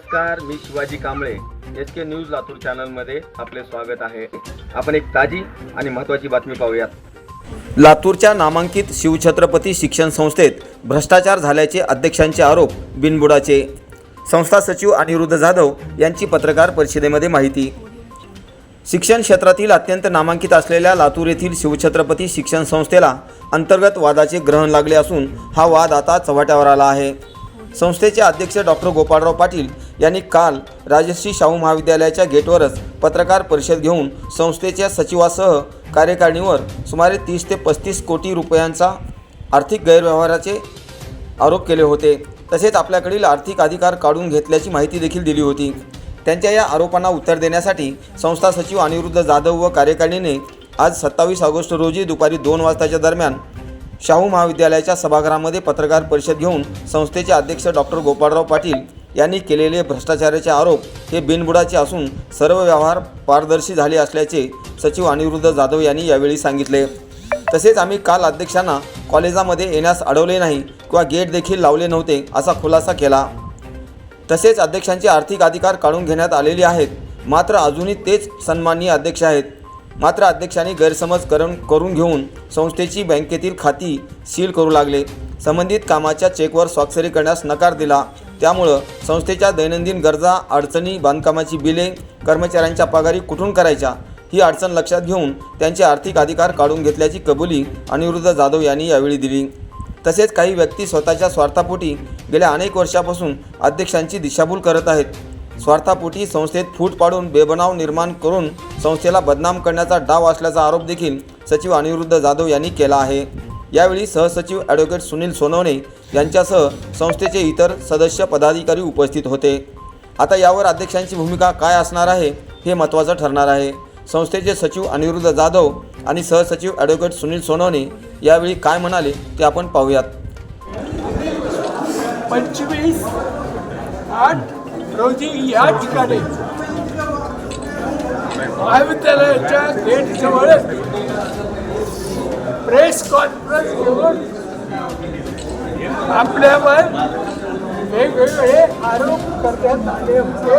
Car मी Shivaji Kamble. H K news Latur चॅनलमध्ये आपले स्वागत आहे. आपण एक ताजी आणि महत्त्वाची बातमी पाहूयात. लातूरच्या नामांकित शिवछत्रपती शिक्षण संस्थेत भ्रष्टाचार झाल्याचे अध्यक्षांचे आरोप बिनबुडाचे. संस्था सचिव अनिरुद्ध जाधव यांची पत्रकार परिषदेमध्ये माहिती. शिक्षण क्षेत्रातील अत्यंत नामांकित असलेल्या लातूर येथील शिवछत्रपती शिक्षण संस्थेला अंतर्गत वादाचे ग्रहण लागले असून हा वाद आता चव्हाट्यावर आला आहे. संस्थेचे अध्यक्ष डॉक्टर गोपाळराव पाटील यांनी काल राजश्री शाहू महाविद्यालयाच्या गेटवरच पत्रकार परिषद घेऊन संस्थेच्या सचिवासह कार्यकारिणीवर सुमारे तीस ते पस्तीस कोटी रुपयांचा आर्थिक गैरव्यवहाराचे आरोप केले होते. तसेच आपल्याकडील आर्थिक अधिकार काढून घेतल्याची माहिती देखील दिली होती. त्यांच्या या आरोपांना उत्तर देण्यासाठी संस्था सचिव अनिरुद्ध जाधव व कार्यकारिणीने आज सत्तावीस ऑगस्ट रोजी दुपारी दोन वाजताच्या दरम्यान शाहू महाविद्यालयाच्या सभागृहामध्ये पत्रकार परिषद घेऊन संस्थेचे अध्यक्ष डॉक्टर गोपाळराव पाटील यांनी केलेले भ्रष्टाचाराचे आरोप हे बिनबुडाचे असून सर्व व्यवहार पारदर्शी झाले असल्याचे सचिव अनिरुद्ध जाधव यांनी यावेळी सांगितले. तसेच आम्ही काल अध्यक्षांना कॉलेजामध्ये येण्यास अडवले नाही किंवा गेट देखील लावले नव्हते असा खुलासा केला. तसेच अध्यक्षांचे आर्थिक अधिकार काढून घेण्यात आलेले आहेत. मात्र अजूनही तेच सन्माननीय अध्यक्ष आहेत. मात्र अध्यक्षांनी गैरसमज करून करून घेऊन संस्थेची बँकेतील खाती सील करू लागले. संबंधित कामाच्या चेकवर स्वाक्षरी करण्यास नकार दिला. त्यामुळं संस्थेच्या दैनंदिन गरजा अडचणी बांधकामाची बिले कर्मचाऱ्यांच्या पगारी कुठून करायच्या? ही अडचण लक्षात घेऊन त्यांचे आर्थिक अधिकार काढून घेतल्याची कबुली अनिरुद्ध जाधव यांनी यावेळी दिली. तसेच काही व्यक्ती स्वतःच्या स्वार्थापोटी गेल्या अनेक वर्षापासून अध्यक्षांची दिशाभूल करत आहेत. स्वार्थापोटी संस्थेत फूट पाडून बेबनाव निर्माण करून संस्थेला बदनाम करण्याचा डाव असल्याचा आरोप देखील सचिव अनिरुद्ध जाधव यांनी केला आहे. यावेळी सहसचिव ॲडव्होकेट सुनील सोनवणे यांच्यासह संस्थेचे इतर सदस्य पदाधिकारी उपस्थित होते. आता यावर अध्यक्षांची भूमिका काय असणार आहे हे महत्त्वाचं ठरणार आहे. संस्थेचे सचिव अनिरुद्ध जाधव आणि सहसचिव ॲडव्होकेट सुनील सोनवणे यावेळी काय म्हणाले ते आपण पाहूयात. पंचवीस आठ रोजी या ठिकाणी. महाविद्यालयाच्या गेट जवळच प्रेस कॉन्फरन्स घेऊन आपल्यावर वेगवेगळे आरोप करण्यात आले होते.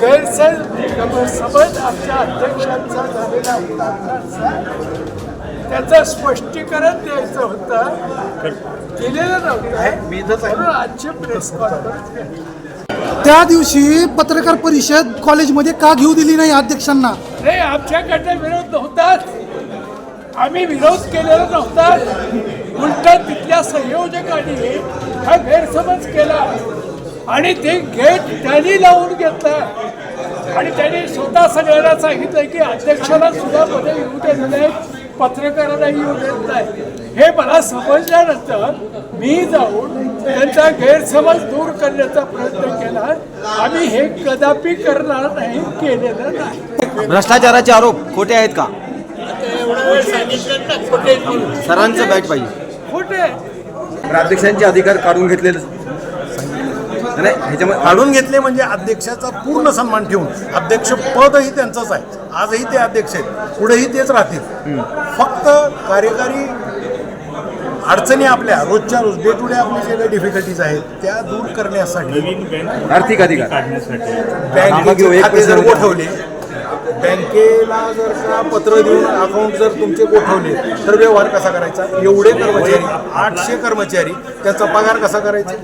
गैरसमज समज आमच्या अध्यक्षांचा झालेला होता. त्याचं स्पष्टीकरण द्यायचं होतं. दिलेलं नव्हतं. म्हणून आजची प्रेस कॉन्फरन्स. त्या दिवशी पत्रकार परिषद कॉलेजमध्ये का घेऊ दिली नाही अध्यक्षांना? नाही आमच्याकडनं विरोध नव्हताच. आम्ही विरोध केलेला नव्हता. उलट तिथल्या संयोजकांनी हा गैरसमज केला. आणि ते गेट त्यांनी लावून घेतलं. आणि त्यांनी स्वतः सगळ्यांना सांगितलं की अध्यक्षाला सुद्धा मध्ये येऊ देत पत्रकारांना येऊ देत नाही. हे मला समजल्यानंतर मी जाऊन त्यांचा गैरसमज दूर करण्याचा प्रयत्न केला. आम्ही हे कदापि करणार नाही केलेलं नाही. भ्रष्टाचाराचे आरोप खोटे आहेत का? सरांचं बॅच पाहिजे. खोटे. अध्यक्षांचे अधिकार काढून घेतलेले. नाही ह्याच्यामध्ये काढून घेतले म्हणजे अध्यक्षाचा पूर्ण सन्मान ठेवून अध्यक्ष पदही त्यांचंच आहे. आजही ते अध्यक्ष आहेत. पुढेही तेच राहतील. फक्त कार्यकारी अडचणी आपल्या रोजच्या रोज डे टू डे आपले जे काही डिफिकल्टीज आहेत त्या दूर करण्यासाठी आर्थिक अधिकार. बँकेचे खाते जर गोठवले बँकेला जर का पत्र देऊन अकाउंट जर तुमचे गोठवले तर व्यवहार कसा करायचा? एवढे कर्मचारी आठशे कर्मचारी त्यांचा पगार कसा करायचा?